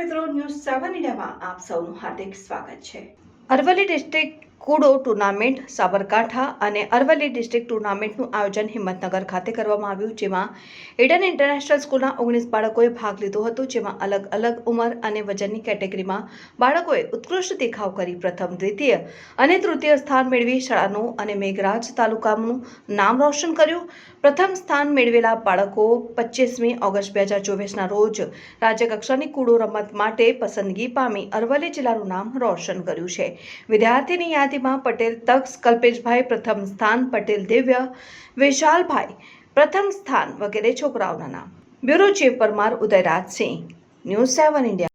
મિત્રો ન્યૂઝ સેવન ઇન્ડિયામાં આપ સૌનું હાર્દિક સ્વાગત છે. Aravalli district kudo tournament, Sabarkantha અને અરવલ્લી ડિસ્ટ્રિક્ટ ટુર્નામેન્ટનું આયોજન હિંમતનગર ખાતે કરવામાં આવ્યું, જેમાં એડન ઇન્ટરનેશનલ સ્કૂલના ઓગણીસ બાળકોએ ભાગ લીધો હતો, જેમાં અલગ અલગ ઉંમર અને વજનની કેટેગરીમાં બાળકોએ ઉત્કૃષ્ટ દેખાવ કરી. પ્રથમ, દ્વિતીય અને તૃતીય સ્થાન મેળવી શાળાનું અને મેઘરાજ તાલુકાનું નામ રોશન કર્યું. પ્રથમ સ્થાન મેળવેલા બાળકો પચીસમી ઓગસ્ટ બે હજાર ચોવીસના રોજ રાજ્યકક્ષાની કુડો રમત માટે પસંદગી પામી અરવલ્લી જિલ્લાનું નામ રોશન કર્યું છે. વિદ્યાર્થીની યાદીમાં પટેલ તક્ષ, કલ્પેશભાઈ પ્રથમ સ્થાન, પટેલ દિવ્ય, વિશાલભાઈ પ્રથમ સ્થાન વગેરે છોકરાઓના નામ. Bureau chief Parmar Udayrajsinh news seven India.